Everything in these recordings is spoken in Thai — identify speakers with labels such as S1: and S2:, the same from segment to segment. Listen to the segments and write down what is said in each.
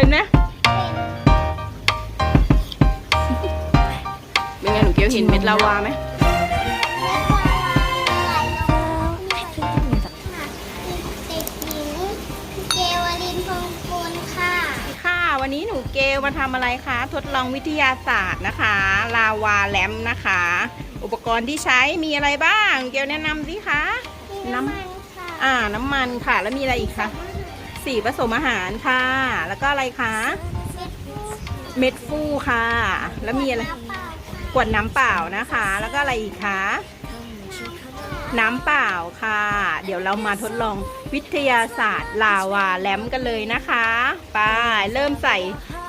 S1: เป็นไหมเป็นไงหนูเกียวเห็นเม็ดลาวาไหม
S2: เด็กหญิงเกวลินพงศ์กุลค่ะ
S1: ค่ะวันนี้หนูเกลมาทำอะไรคะ ทดลองวิทยาศาสตร์นะคะ ลาวาแลมนะคะ อุปกรณ์ที่ใช้มีอะไรบ้าง เกลแนะนำสิคะ
S2: มีน้ำมันค่ะ
S1: อ่า น้ำมันค่ะ แล้วมีอะไรอีกคะ สีผสมอาหารค่ะ แล้วก็อะไรคะ เม็ดฟูค่ะ แล้วมีอะไรขวดน้ำเปล่านะคะ แล้วก็อะไรอีกคะ น้ำเปล่าค่ะ เดี๋ยวเรามาทดลองวิทยาศาสตร์ลาวาแลมกันเลยนะคะไปเริ่มใส่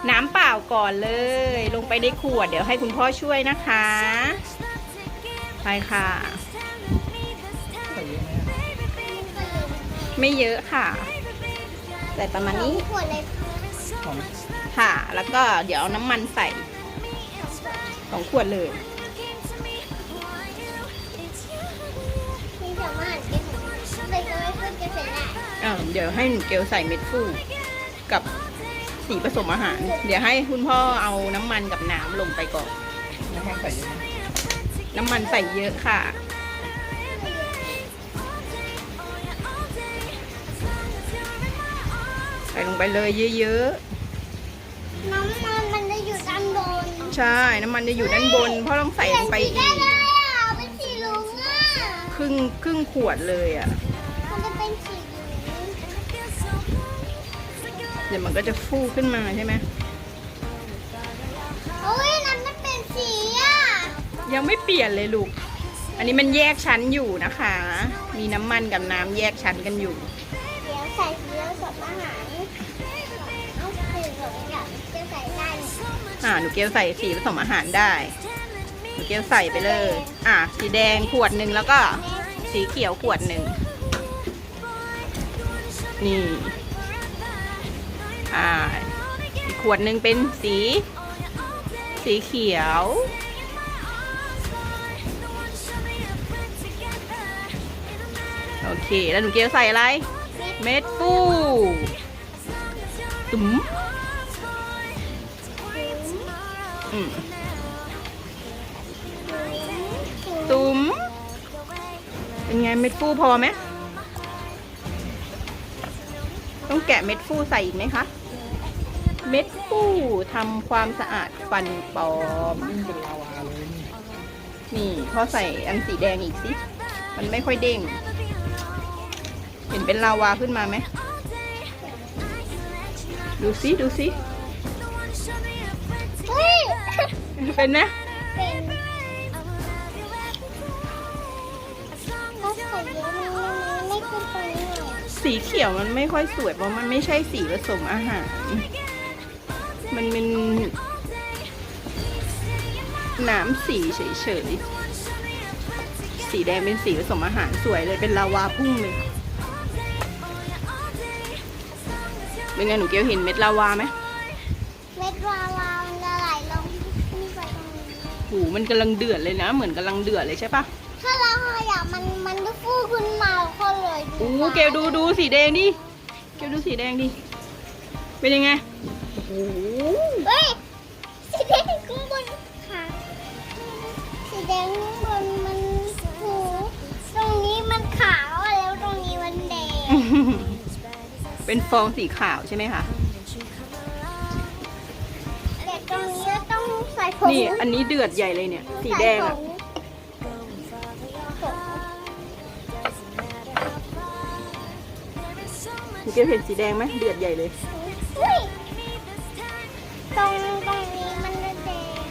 S1: น้ำเปล่าก่อนเลย ลงไปในขวด เดี๋ยวให้คุณพ่อช่วยนะคะ ไปค่ะ ไม่เยอะค่ะ ส่ประมาณนี้
S2: ขวดเลย
S1: ค่ะ แล้วก็เดี๋ยวเอาน้ำมันใส่สองขวดเลย
S2: มีสามารถเก็บเลยก็ไม่ขึ้นจะเสร็จได้
S1: อ่าเดี๋ยวให้หนูเกลใส่เม็ดฟูกับสีผสมอาหาร เดี๋ยวให้คุณพ่อเอาน้ำมันกับน้ำลงไปก่อน
S3: น้ำมันใส่เยอะไหม
S1: น้ำมันใส่เยอะค่ะ ลงไปเลยเยอะ
S2: น้ำมันมันจะอยู่ด้านบน
S1: ๆ ใช่ น้ำมันจะอยู่ด้านบน เพราะต้องใส่ลงไป
S2: เปลี่
S1: อี
S2: ยนสี
S1: ก
S2: ได้เลยอะเป็นสีเหลุงอะ
S1: ครึ่งครึ่งขวดเลยอะ
S2: มันจะเป็นสีเหลือง
S1: เดี๋ยวมันก็จะฟูขึ้นมาใช่ไหม
S2: โอ้ยน้ำมันเป็นสีอะ
S1: ยังไม่เปลี่ยนเลยลูก อันนี้มันแยกชั้นอยู่นะคะ มีน้ำมันกับน้ำแยกชั้นกันอยู่
S2: เดี๋ยวใส่เกลือส อ่าห
S1: นูเกลใส่สีผสมอาหารได้ หนูเกลใส่ไปเลย อะสีแดงขวดหนึ่งแล้วก็สีเขียวขวดหนึ่ง นี่ อ่าอีกขวดหนึ่งเป็นสี สีเขียวโอเค แล้วหนูเกลใส่อะไร เม็ดฟูตุ๋ม ตุ๋มเป็นไงเม็ดฟูพอไหมต้องแกะเม็ดฟูใส่อีกไหมคะ เม็ดฟูทำความสะอาดฟันปลอม
S3: นี่เป็นลาวาเลยนี่
S1: นี่พอใส่อันสีแดงอีกสิ มันไม่ค่อยเด้ง เห็นเป็นลาวาขึ้นมาไหม ดูสิ ดูสิ
S2: เป็
S1: นไหม
S2: เป็นถ้าใส่เยอะมันไม่ขึ้นไป
S1: สีเขียวมันไม่ค่อยสวยเพราะมันไม่ใช่สีผสมอาหาร มันเป็นน้ำสีเฉยๆ สีแดงเป็นสีผสมอาหารสวยเลยเป็นลาวาพุ่งเลยเป็นไงหนูเกียวเห็นเม็ดลาวาไหม
S2: เม็ดวาวามันจะไหลลงนี่ไปตรงนี้
S1: หูมันกำลังเดือดเลยนะ เหมือนกำลังเดือดเลยใช่ปะ
S2: ถ้าเราขยับมันมันจะฟูขึ้นมาคนเลย
S1: โอ้เกลดูดูสีแดงดิ เกลดูสีแดงดิ เป็นยังไงโอ้โห
S2: เฮ้ยสีแดงข้างบนค่ะสีแดงข้างบนมันหูตรงนี้มันขาวแล้วตรงนี้มันแดง
S1: เป็นฟองสีขาวใช่ไหมคะ
S2: แต่ตรงนี้ต้องใส่ผง
S1: นี่อันนี้เดือดใหญ่เลยเนี่ย สีแดงอะหนูเกลเห็นสีแดงไหมเดือดใหญ่เลย
S2: อุ้ยตรงตรงนี้มันจะแดง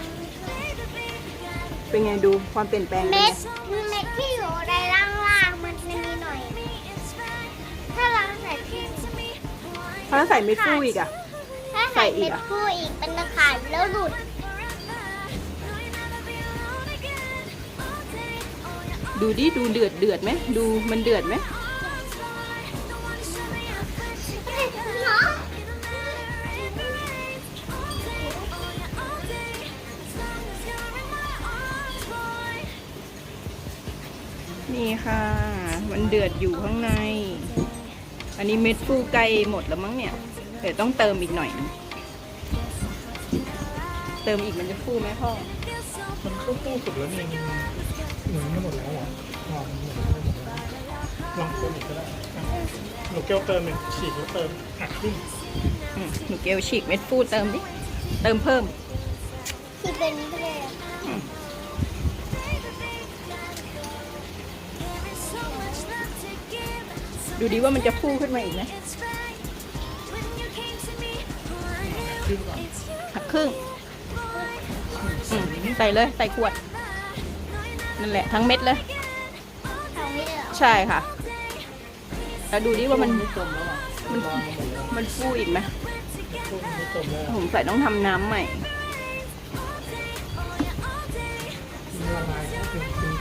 S1: เป็นไงดูความเปลี่ยนแปลงเป็น
S2: เม็
S1: ไง
S2: ดเม็ดที่อยู่ในล่างล่างๆมันจะมีหน่อย ถ้าเราใส่ที่
S1: ถ้าใส่เม็ดฟูอีกอะ
S2: ถ้า
S1: ใส่
S2: ใส่
S1: อี
S2: เม็
S1: ก
S2: ด
S1: อะ
S2: ฟูอีกเป็นตะข่ายแล้วหลุด
S1: ดูดิดูเดือดเดือดไหมดูมันเดือดไหม
S2: นี่
S1: ค่ะ มันเดือดอยู่ข้างใน อันนี้เม็ดฟูใกล้หมดแล้วมั้งเนี่ยเดี๋ยวต้องเติมอีกหน่อย เติมอีกมันจะฟูไหมพ่อ
S3: มันก็พูสุดแล้วนี่หนูไม่หมดแล้วหรอ องหมดแล้วหมดแล้วลองเติมอีกก็ได้อะหนูเกลียวเติมหนึ่งฉีกแล้วเติมหักครึ่ง
S1: อืมหนูเกลฉีกเม็ดฟูเติมดิ เติมเพิ่ม
S2: ที่เป็นนี้ไปเลยอะ
S1: ดูดิว่ามันจะฟูขึ้นมาอีกไหม
S3: ครึ่งก่อน
S1: หักครึ่งอืมใส่เลย ใส่ขวด นั่นแหละทั้งเม็ดเลย ใช่ค่ะ แล้วดูดิว่ามัน
S3: ไม่จมแล้วอะมันลองมาหมดแล้ว
S1: มันฟูอีกไหม
S3: พูดไม่จมแล้ว
S1: ผมใส่ต้องทำน้ำใหม่
S3: มีละลายก็คือคือ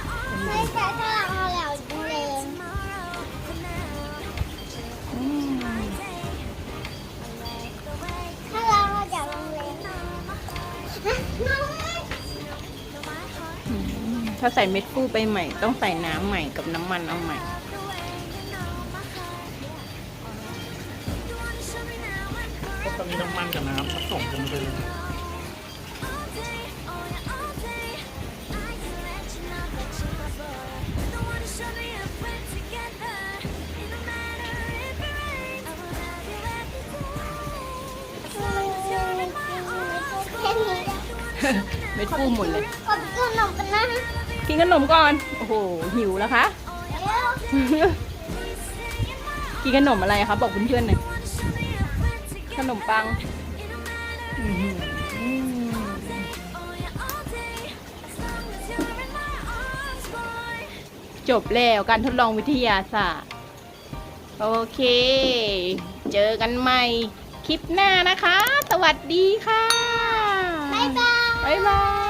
S2: ไม่แต่ถ้า
S1: ถ้าใส่เม็ดฟูไปใหม่ ต้องใส่น้ำใหม่กับน้ำมันเอาใหม่
S3: ก็ตอนนี้น้ำมันกับน้ำผสมกันไปเลย
S2: แค่นี้
S1: เม็ดฟูหมดเลย
S2: ขอบคุณขนมกันนะ
S1: กินขนมก่อน โอ้โห หิวแล้วคะ
S2: แล้ว
S1: กินขนมอะไรคะ บอกเพื่อนๆหน่อยขนมปังอื้อหือจบแล้วการทดลองวิทยาศาสตร์ โอเค เจอกันใหม่คลิปหน้านะคะ สวัสดีค่ะ
S2: บ๊ายบาย
S1: บ๊ายบาย